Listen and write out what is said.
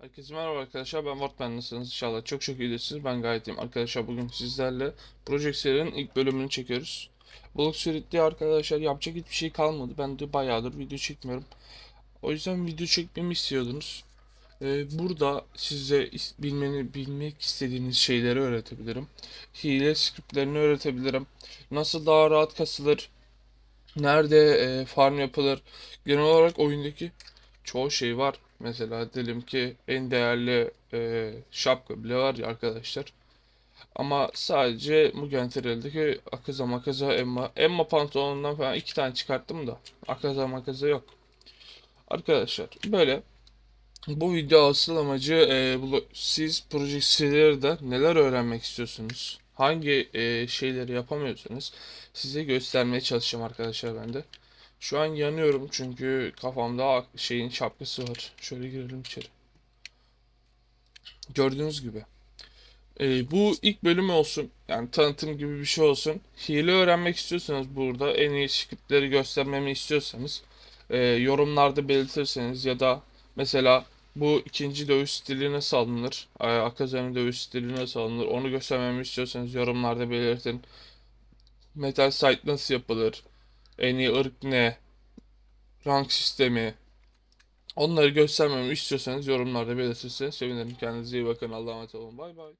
Herkese merhaba arkadaşlar ben Wortman nasılsınız? İnşallah çok çok iyisiniz ben gayet iyiyim. Arkadaşlar bugün sizlerle Project serinin ilk bölümünü çekiyoruz. Blok Suite'de arkadaşlar yapacak hiçbir şey kalmadı. Ben de bayağıdır video çekmiyorum. O yüzden video çekmemi istiyordunuz. Ee, Burada size bilmeni, bilmek istediğiniz şeyleri öğretebilirim. Hile scriptlerini öğretebilirim. Nasıl daha rahat kasılır? Nerede e, farm yapılır? Genel olarak oyundaki çoğu şey var. Mesela diyelim ki en değerli e, şapka bile var ya arkadaşlar. Ama sadece Mugen Trail'deki Akaza Makaza Emma, Emma pantolonundan falan iki tane çıkarttım da Akaza Makaza yok. Arkadaşlar böyle bu video asıl amacı e, siz Project C'lerde neler öğrenmek istiyorsunuz? Hangi e, şeyleri yapamıyorsanız size göstermeye çalışacağım arkadaşlar ben de. Şu an yanıyorum çünkü kafamda şeyin şapkası var. Şöyle girelim içeri. Gördüğünüz gibi. Ee, bu ilk bölümü olsun. Yani tanıtım gibi bir şey olsun. Hile öğrenmek istiyorsanız burada en iyi scriptleri göstermemi istiyorsanız e, yorumlarda belirtirseniz ya da mesela bu ikinci dövüş stili nasıl alınır? E, Akazami dövüş stili nasıl alınır? Onu göstermemi istiyorsanız yorumlarda belirtin. Metal Sight nasıl yapılır? En iyi ırk ne? rank sistemi. Onları göstermemi istiyorsanız yorumlarda belirtirseniz sevinirim. Kendinize iyi bakın. Allah'a emanet olun. Bay bay.